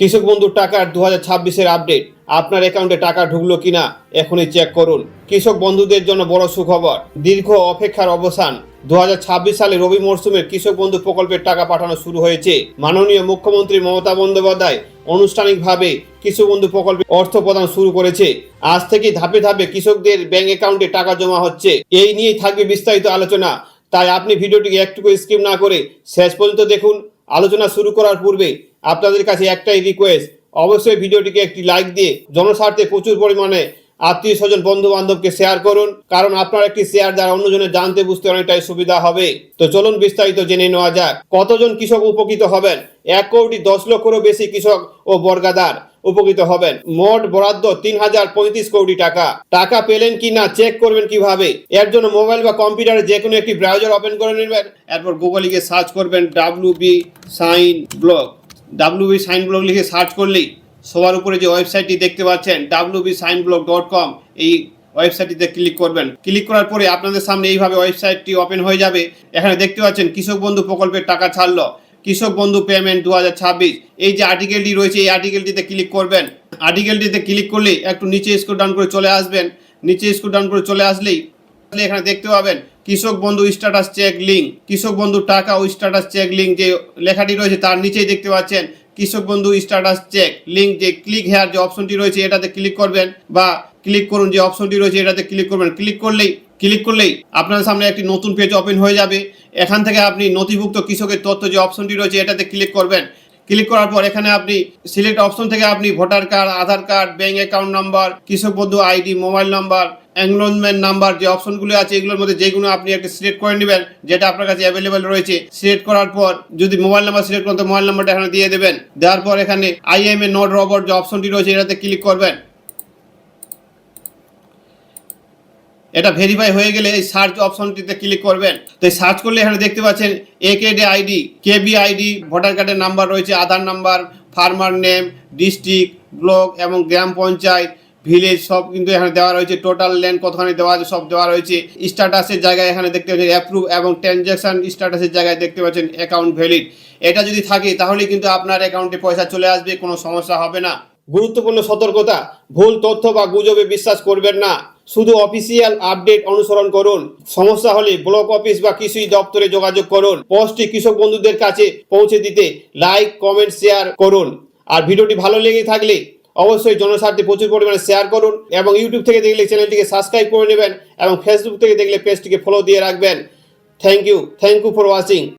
কৃষক বন্ধুর টাকার দু হাজার ছাব্বিশের আপডেট। আপনার অ্যাকাউন্টে টাকা ঢুকলো কিনা এখনই চেক করুন। কৃষক বন্ধুদের জন্য বড় সুখবর, দীর্ঘ অপেক্ষার অবসান। দু হাজার ছাব্বিশ সালে রবি মরশুমের কৃষক বন্ধু প্রকল্পের টাকা পাঠানো শুরু হয়েছে। মাননীয় মুখ্যমন্ত্রী মমতা বন্দ্যোপাধ্যায় আনুষ্ঠানিকভাবে কৃষক বন্ধু প্রকল্পে অর্থ প্রদান শুরু করেছে। আজ থেকে ধাপে ধাপে কৃষকদের ব্যাংক অ্যাকাউন্টে টাকা জমা হচ্ছে। এই নিয়েই থাকবে বিস্তারিত আলোচনা। তাই আপনি ভিডিওটিকে একটুকু স্কিপ না করে শেষ পর্যন্ত দেখুন। আলোচনা শুরু করার পূর্বে আপনাদের কাছে একটাই রিকোয়েস্ট অবশ্যই ভিডিওটিকে একটি লাইক দিয়ে জনস্বার্থে প্রচুর পরিমাণে আত্মীয় স্বজন বন্ধু বান্ধবকে শেয়ার করুন, কারণ আপনার একটি শেয়ার দ্বারা অন্যজনের জানতে বুঝতে অনেকটাই সুবিধা হবে। তো চলুন বিস্তারিত জেনে নেওয়া যাক, কতজন কৃষক উপকৃত হবেন? এক কোটি দশ লক্ষেরও বেশি কৃষক ও বর্গাদার উপকৃত হবেন। মোট বরাদ্দ তিন হাজার পঁয়ত্রিশ কোটি টাকা। টাকা পেলেন কি না চেক করবেন কীভাবে? এর জন্য মোবাইল বা কম্পিউটারে যে কোনো একটি ব্রাউজার ওপেন করে নেবেন। এরপর গুগলে গিয়ে সার্চ করবেন W B sign blog W B sign blog লিখে সার্চ করলেই সবার উপরে যে ওয়েবসাইটটি দেখতে পাচ্ছেন W B sign blog dot com এই ওয়েবসাইটটিতে ক্লিক করবেন। ক্লিক করার পরে আপনাদের সামনে এইভাবে ওয়েবসাইটটি ওপেন হয়ে যাবে। এখানে দেখতে পাচ্ছেন কৃষক বন্ধু প্রকল্পের টাকা ছাড়লো। কৃষক বন্ধু পেমেন্ট দু হাজার ছাব্বিশ, এই যে আর্টিকেলটি রয়েছে, এই আর্টিকেলটিতে ক্লিক করবেন। আর্টিকেলটিতে ক্লিক করলেই একটু নিচে স্ক্রল ডাউন করে চলে আসবেন। নিচে স্ক্রল ডাউন করে চলে আসলেই এখানে দেখতে পাবেন কৃষক বন্ধু স্ট্যাটাস চেক লিঙ্ক কৃষক বন্ধু টাকা ও স্ট্যাটাস চেক লিঙ্ক যে লেখাটি রয়েছে তার নিচেই দেখতে পাচ্ছেন Krishak Bandhu status check link যে ক্লিক হেয়ার যে অপশনটি রয়েছে এটাতে ক্লিক করবেন বা ক্লিক করুন যে অপশনটি রয়েছে এটাতে ক্লিক করবেন। ক্লিক করলেই ক্লিক করলেই আপনার সামনে একটি নতুন পেজ ওপেন হয়ে যাবে। এখান থেকে আপনি নথিভুক্ত কৃষকের তথ্য যে অপশনটি রয়েছে এটাতে ক্লিক করবেন। ক্লিক করার পর এখানে আপনি সিলেক্ট অপশন থেকে আপনি voter card, Aadhaar card, bank account number, Krishak Bandhu ID, mobile number enrolment number, যে অপশনগুলো আছে এগুলোর মধ্যে যেগুলো আপনি একটা সিলেক্ট করে নেবেন, যেটা আপনার কাছে অ্যাভেলেবেল রয়েছে, সিলেক্ট করার পর যদি মোবাইল নাম্বার সিলেক্ট করেন, তো মোবাইল নাম্বারটা এখানে দিয়ে দেবেন। দেওয়ার পর এখানে আইএমএ নোট রবট যে অপশনটি রয়েছে এটাতে ক্লিক করবেন। এটা ভেরিফাই হয়ে গেলে এই সার্চ অপশনটিতে ক্লিক করবেন। তো এই সার্চ করলে এখানে দেখতে পাচ্ছেন এ কে আইডি কেবি আইডি ভোটার কার্ডের নাম্বার রয়েছে Aadhaar number farmer name district block এবং গ্রাম পঞ্চায়েত ভিলেজ সব কিন্তু এখানে দেওয়া রয়েছে টোটাল ল্যান্ড কতখানি দেওয়া আছে সব দেওয়া রয়েছে। স্ট্যাটাসের জায়গায় এখানে দেখতে পাচ্ছেন অ্যাপ্রুভ এবং ট্রানজ্যাকশন স্ট্যাটাসের জায়গায় দেখতে পাচ্ছেন অ্যাকাউন্ট ভ্যালিড এটা যদি থাকে তাহলে কিন্তু আপনার অ্যাকাউন্টে পয়সা চলে আসবে, কোনো সমস্যা হবে না। গুরুত্বপূর্ণ সতর্কতা, ভুল তথ্য বা গুজবে বিশ্বাস করবেন না। শুধু অফিসিয়াল আপডেট অনুসরণ করুন। সমস্যা হলে ব্লক অফিস বা কৃষি দপ্তরে যোগাযোগ করুন। পোস্টটি কৃষক বন্ধুদের কাছে পৌঁছে দিতে লাইক কমেন্ট শেয়ার করুন। আর ভিডিওটি ভালো লেগে থাকলে অবশ্যই জনস্বার্থে প্রচুর পরিমাণে শেয়ার করুন এবং ইউটিউব থেকে দেখলে চ্যানেলটিকে সাবস্ক্রাইব করে নেবেন এবং ফেসবুক থেকে দেখলে পেজটিকে ফলো দিয়ে রাখবেন। Thank you thank you for watching